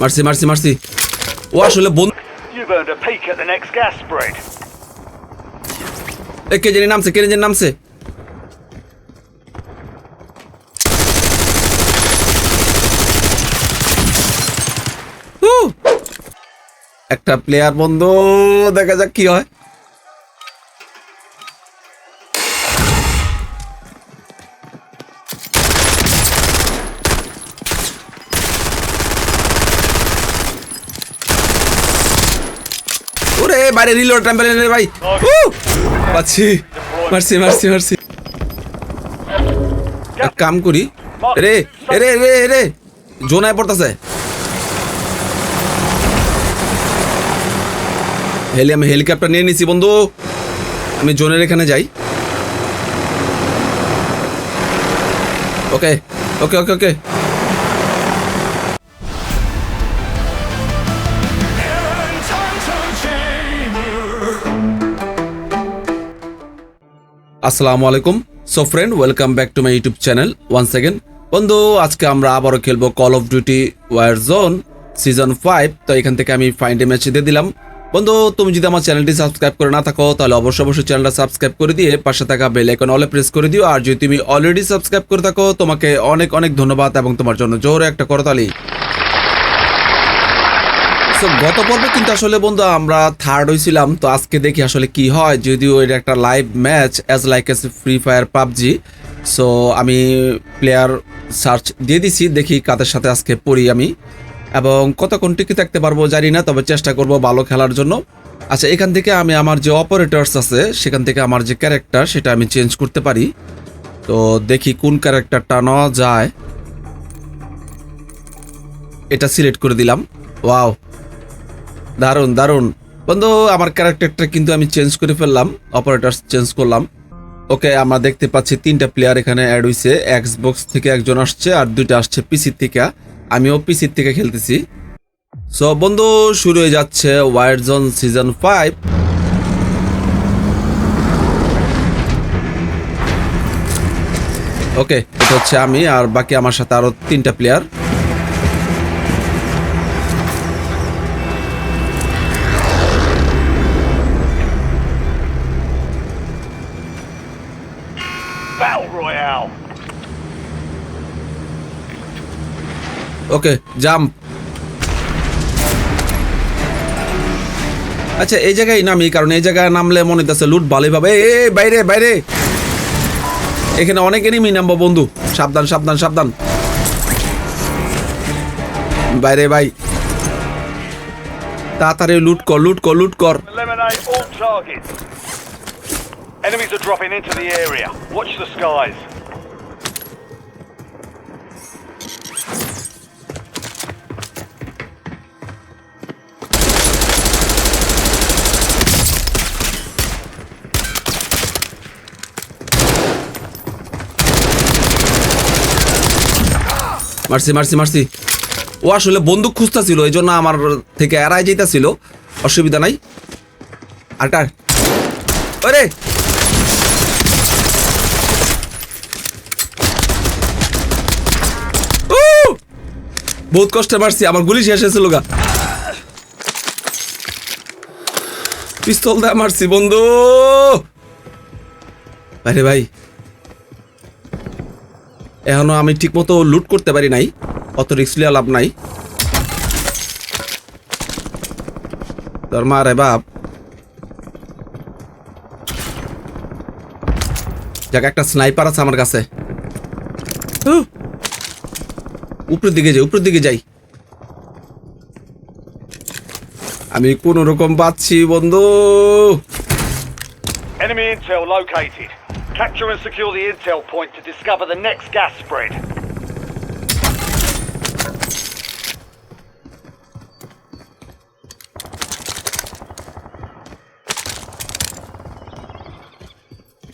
মারছি মারছি মারছি। ও আসলে বন্ধু কে জানি নামছে কে জানি নামছে। হু! একটা প্লেয়ার বন্ধ দেখা যাক কি হয়। বাইরে রিলোড টেম্পেল রে ভাই। পাচ্ছি মারছি মারছি মারছি এক কাম করি। রে রে রে রে জোনায় পড়তেছে। হেলি, আমি হেলিকপ্টার নিয়ে নিছি বন্ধু। আমি জোনের এখানে যাই। Okay okay okay okay. আসসালামু আলাইকুম। So friend welcome back to my YouTube channel one second বন্ধু, আজকে আমরা আবারও খেলব Call of Duty war zone season five তো এখান থেকে আমি ফাইন্ড ম্যাচ দিয়ে দিলাম। বন্ধু, তুমি যদি আমার চ্যানেলটি সাবস্ক্রাইব করে না থাকো, তাহলে অবশ্যই অবশ্যই চ্যানেলটা সাবস্ক্রাইব করে দিয়ে পাশে থাকা বেল আইকন অলে প্রেস করে দিও। আর যদি তুমি অলরেডি সাবস্ক্রাইব করে থাকো, তোমাকে অনেক অনেক ধন্যবাদ এবং তোমার জন্য জোরে একটা করতালি। So, গত পর্বে কিন্তু আসলে বন্ধু আমরা থার্ড হয়েছিলাম তো আজকে দেখি আসলে কি হয়। যদিও এটা একটা live match as like as Free Fire PUBG. So আমি প্লেয়ার সার্চ দিয়ে দিছি দেখি কাদের সাথে আজকে পড়ি আমি। এবং কতক্ষণ টিকে থাকতে পারব জানি না তবে চেষ্টা করব ভালো খেলার জন্য। আচ্ছা এখান থেকে আমি আমার যে অপারেটরস আছে সেখান থেকে আমার যে ক্যারেক্টার সেটা আমি চেঞ্জ করতে পারি। তো দেখি কোন ক্যারেক্টারটা নেওয়া যায়। এটা সিলেক্ট করে দিলাম। ওয়াও দারুণ দারুণ। বন্ধু, আমার ক্যারেক্টারটা কিন্তু আমি চেঞ্জ করে ফেললাম অপারেটর চেঞ্জ করলাম। ওকে, আমরা দেখতে পাচ্ছি তিনটা প্লেয়ার এখানে অ্যাড হয়েছে এক্সবক্স থেকে একজন আসছে আর দুইটা আসছে পিসির থেকে। আমিও পিসির থেকে খেলতেছি। সো বন্ধু, শুরু হয়ে যাচ্ছে war zone season five okay এটা হচ্ছে আমি আর বাকি আমার সাথে আরও তিনটা প্লেয়ার ওকে জাম্প আচ্ছা এই জায়গায় নামি, কারণ এই জায়গায় নামলে মনে হচ্ছে লুট ভালোই পাবে। এ বাইরে বাইরে। এখানে অনেক এনিমি নামবো, বন্ধু। সাবধান সাবধান সাবধান। বাইরে, ভাই। তাড়াতাড়ি লুট কর লুট কর লুট কর. Enemies are dropping into the area. Watch the skies. মারছি মারছি মারছি। ও আসলে বন্দুক খুঁজতেছিল, এই জন্য আমার থেকে এড়াই যেতেছিল অসুবিধা নাই। আরটা ওরে! উ! বহুত কষ্টে মারছি, আমার গুলি শেষ হয়েছিল গা। পিস্তল দিয়ে মারছি, বন্ধু! আরে ভাই এখনও আমি ঠিকমতো লুট করতে পারি নাই। অত লিয়া লাভ নাই। তোর মা রে বাপ। যাক, একটা স্নাইপার আছে আমার কাছে! উপরের দিকে যাই, উপরের দিকে যাই। আমি কোন রকম পাচ্ছি, বন্ধু. Capture and secure the intel point to discover the next gas spread.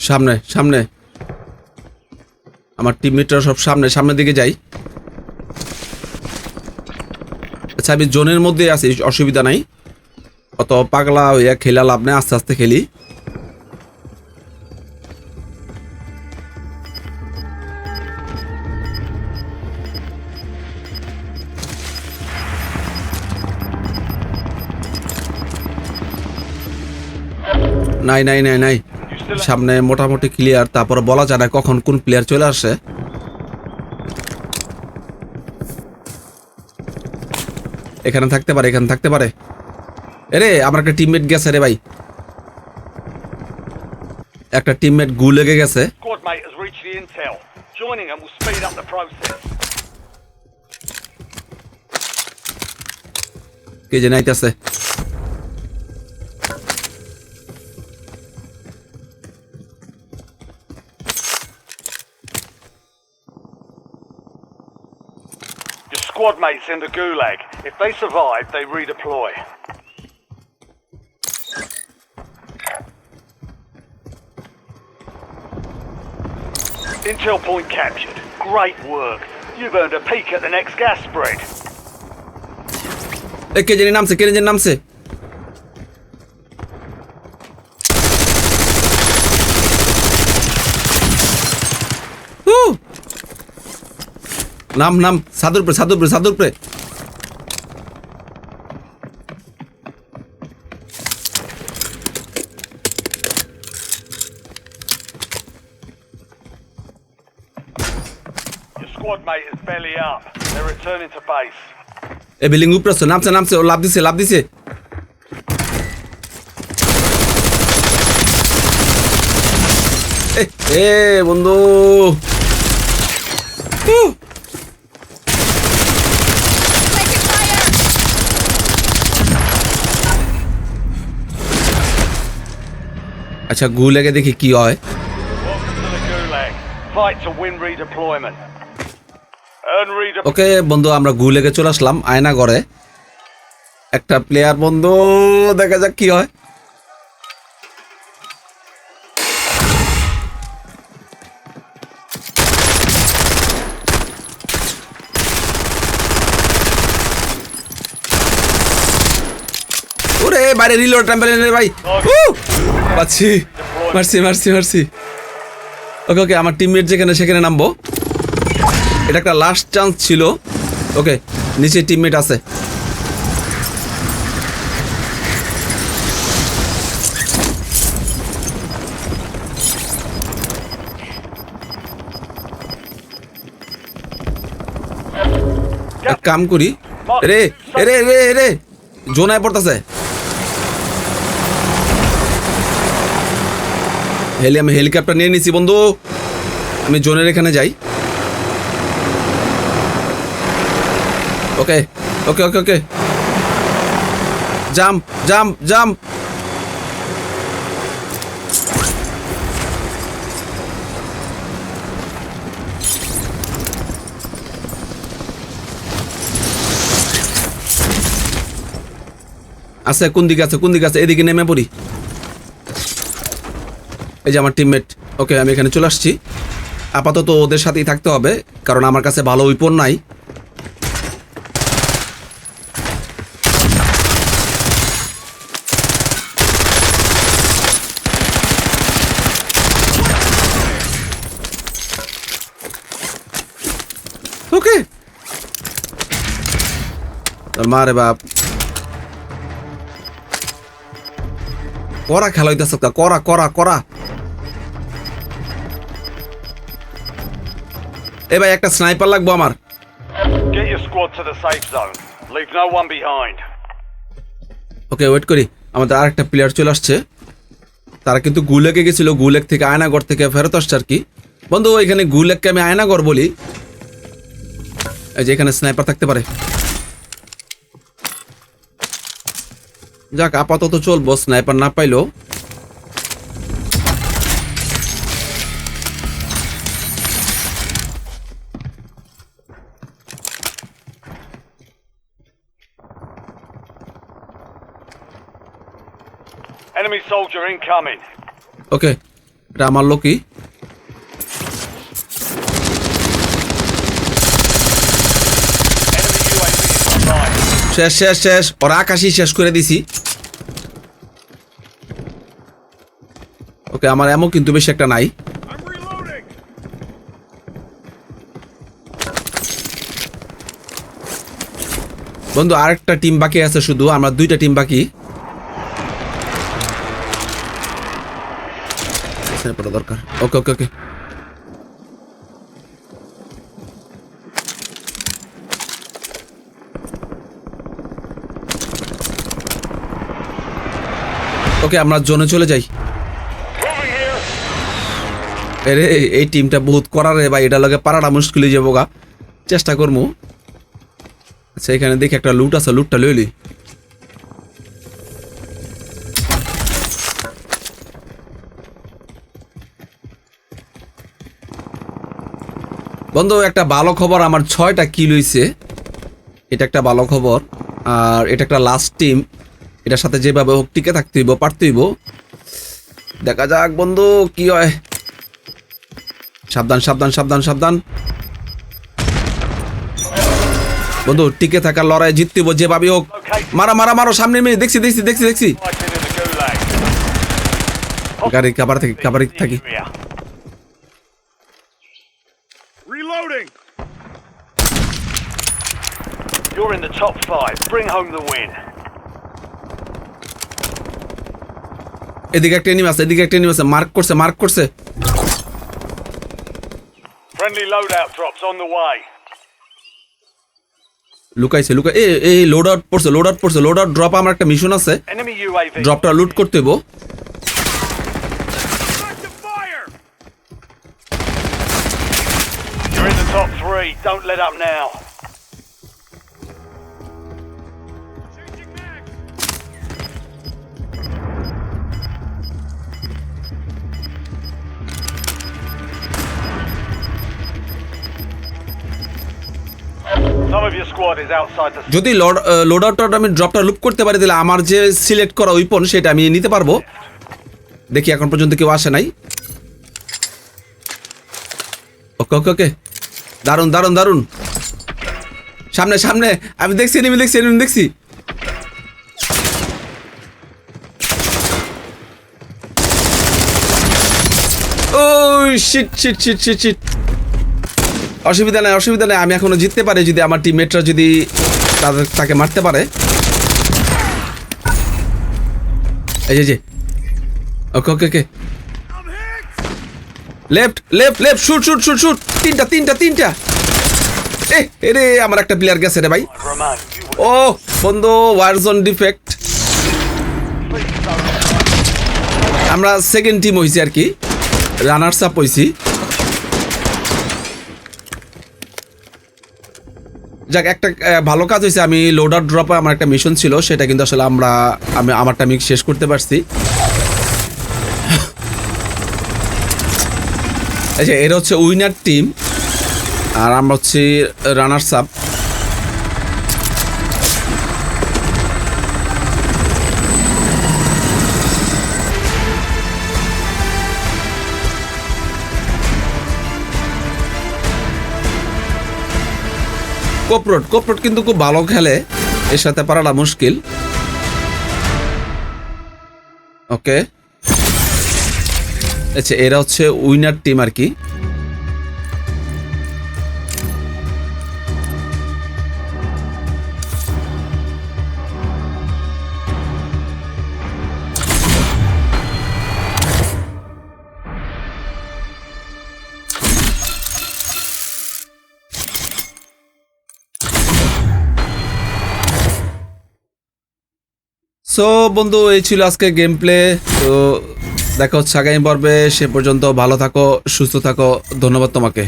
সামনে সামনে। আমার টিমমেটরা সব সামনে, সামনের দিকে যাই। আচ্ছা আমি জোনের মধ্যে আছি, অসুবিধা নাই। অত পাগলা হইয়া খেলা লাভ নেই, আস্তে আস্তে খেলি। নাই নাই নাই নাই। সামনে মোটামুটি ক্লিয়ার তারপর বলা যায় না কখন কোন প্লেয়ার চলে আসে। এখানে থাকতে পারে এখানে থাকতে পারে। এরে আমার একটা টিমমেট গেছে রে ভাই। একটা টিমমেট গু লেগে গেছে। কে has squad mates in the gulag. If they survive, they redeploy. Intel point captured. Great work. You've earned a peek at the next gas spread. এ কে জানি নামছে কে জানি নামছে নাম নাম সাদুর পরে সাদুর পরে সাদুর পরে Your squad mate is belly up. They're returning to base. এ বিল্ডিং উপরে নামছে নামছে ও লাভ দিছে লাভ দিছে এ, এ বন্ধু আচ্ছা গু লেগে দেখি কি হয়. ওকে বন্ধু আমরা গু লেগে চলে আসলাম আয়না ঘরে একটা প্লেয়ার বন্ধু দেখা যাক কি হয়। বাইরে রিলোড রে ভাই! পাচ্ছি। মারছি মারছি মারছি। ওকে ওকে, আমার টিমমেট যেখানে, সেখানে নামবো। এটা একটা লাস্ট চান্স ছিল। ওকে, নিচে টিমমেট আছে। কাম করি। রে রে রে রে। জোনায় পড়তেছে। হেলি, আমি হেলিকপ্টার নিয়ে নিছি, বন্ধু। আমি জোনের এখানে যাই। Okay okay okay okay. Jump jump jump. আছে, কোন দিকে আছে, কোন দিকে আছে? এদিকে নেমে পড়ি। এই যে আমার টিমমেট ওকে আমি এখানে চলে আসছি। আপাতত ওদের সাথেই থাকতে হবে, কারণ আমার কাছে ভালো উইপন নাই। ওকে তোর মা রে বাপ। করা খেলা হইতেছে করা করা করা এ ভাই একটা স্নাইপার লাগবো আমার। Get your squad to the safe zone. Leave no one behind. Okay wait করি। আমাদের আরেকটা প্লেয়ার চলে আসছে। তারা কিন্তু গুলেকে গেছিল। গুলেক থেকে আয়নাগড় থেকে ফেরত আসছে আর কি। বন্ধু এখানে গুলেককে আমি আয়নাগড় বলি। এই যে এখানে স্নাইপার থাকতে পারে। যাক আপাতত চলবো। স্নাইপার না পাইলেও Enemy soldier incoming. ওকে এটা আমার লোকই। Enemy UAV is online. শেষ শেষ শেষ। ওরা আকাশই শেষ করে দিছি। ওকে আমার এমন কিন্তু বেশি একটা নাই। I'm reloading. বন্ধু আরেকটা টিম বাকি আছে শুধু। আমরা দুইটা টিম বাকি। স্নাইপার দরকার ওকে ওকে ওকে ওকে আমরা জোনে চলে যাই. এরে, এই টিমটা বহুত করার রে ভাই এটা লগে পারাটা মুশকিল যাব গা চেষ্টা করব আচ্ছা এখানে দেখি একটা লুট আছে, লুটটা লইলি। বন্ধু, একটা ভালো খবর আমার ছয়টা কিল হইছে। এটা একটা ভালো খবর। আর এটা একটা লাস্ট টিম এটার সাথে যেভাবে হোক টিকে থাকতে হইব, পারতে হইব। দেখা যাক বন্ধু, কি হয়। সাবধান সাবধান সাবধান সাবধান। বন্ধু, টিকে থাকার লড়াই জিততে হইব যেভাবে হোক। মারা মারা, মারো, সামনে মেয়ে, দেখছি দেখছি দেখছি দেখছি. গাড়ি কাবার থেকে কাবার থাকি Area. Reloading. You're in the top five. Bring home the win. এদিকে একটা এনিমি আছে এদিকে একটা এনিমি আছে মার্ক করছে মার্ক করছে Friendly loadout drops on the way. লুকাইছে লুকাই এ এই লোড আউট পড়ছে লোড আউট পড়ছে লোড আউট ড্রপ আমার একটা মিশন আছে. ড্রপটা লুট করতে হইব You're in the top three. Don't let up now. যদি লোড আউটটা আমি ড্রপটা লুট করতে পারি, তাহলে আমার যে সিলেক্ট করা উইপন সেটা আমি নিতে পারব। দেখি এখন পর্যন্ত কেউ আসে নাই। ওকে ওকে ওকে দারুণ দারুণ দারুণ সামনে সামনে। আমি দেখছি এনিমি দেখছি এনিমি দেখছি। ও shit shit shit shit shit অসুবিধা নাই অসুবিধা নাই। আমি এখনও জিততে পারি যদি আমার টিমমেটরা যদি তাদের তাকে মারতে পারে। এই যে, okay okay okay. Left left left shoot shoot shoot shoot তিনটা তিনটা তিনটা। এ এরে আমার একটা প্লেয়ার গেছে রে ভাই। ও বন্ধু ওয়ারজোন ডিফেক্ট আমরা সেকেন্ড টিম হয়েছি আর কি। রানার্স আপ হয়েছি যাক, একটা ভালো কাজ হয়েছে। আমি লোডার ড্রপে আমার একটা মিশন ছিল, সেটা কিন্তু আসলে আমরা, আমি আমারটা আমি শেষ করতে পারছি। আচ্ছা এরা হচ্ছে উইনার টিম আর আমরা হচ্ছে রানার্স আপ কোপরোড কোপরোড কিন্তু খুব ভালো খেলে। এর সাথে পারাটা মুশকিল। ওকে। আচ্ছা এরা হচ্ছে উইনার টিম আর কি। সো বন্ধু, এই ছিল আজকে গেম প্লে তো দেখা হচ্ছে আগামী পর্বে। সে পর্যন্ত ভালো থাকো, সুস্থ থাকো। ধন্যবাদ তোমাকে।